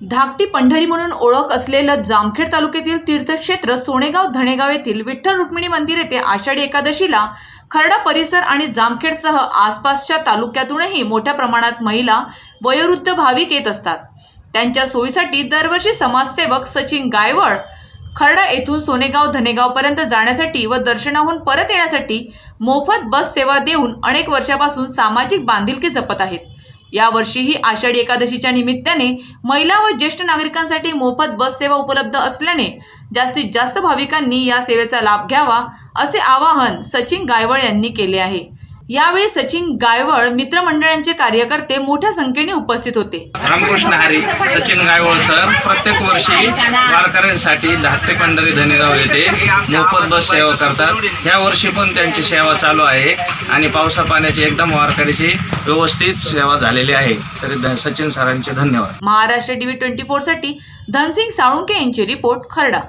धाकटी पंढरी म्हणून ओळख असलेलं जामखेड तालुक्यातील तीर्थक्षेत्र सोनेगाव धणेगाव येथील विठ्ठल रुक्मिणी मंदिर येथे आषाढी एकादशीला खर्डा परिसर आणि जामखेडसह आसपासच्या तालुक्यातूनही मोठ्या प्रमाणात महिला वयोवृद्ध भाविक येत असतात. त्यांच्या सोयीसाठी दरवर्षी समाजसेवक सचिन गायवळ खर्डा येथून सोनेगाव धनेगावपर्यंत जाण्यासाठी व दर्शनाहून परत येण्यासाठी मोफत बस सेवा देऊन अनेक वर्षापासून सामाजिक बांधिलकी जपत आहेत. यावर्षीही आषाढी एकादशीच्या निमित्ताने महिला व ज्येष्ठ नागरिकांसाठी मोफत बस सेवा उपलब्ध असल्याने जास्तीत जास्त भाविकांनी या सेवेचा लाभ घ्यावा असे आवाहन सचिन गायवळ यांनी केले आहे. यावेळी सचिन गायवळ मित्रमंडळांचे कार्यकर्ते मोठ्या संख्येने उपस्थित होते. रामकृष्ण हरी सचिन गायवळ सर प्रत्येक वर्षी वारकऱ्यांसाठी धाकटे पंढरी धनेगाव येथे मोफत बस सेवा करतात. ह्या वर्षी पण त्यांची सेवा चालू आहे आणि पावसा पाण्याची एकदम वारकऱ्याची व्यवस्थित सेवा झालेली आहे. तरी सचिन सरांचे धन्यवाद. महाराष्ट्र टीव्ही ट्वेंटी फोरसाठी धनसिंग साळुंके यांची रिपोर्ट खरडा.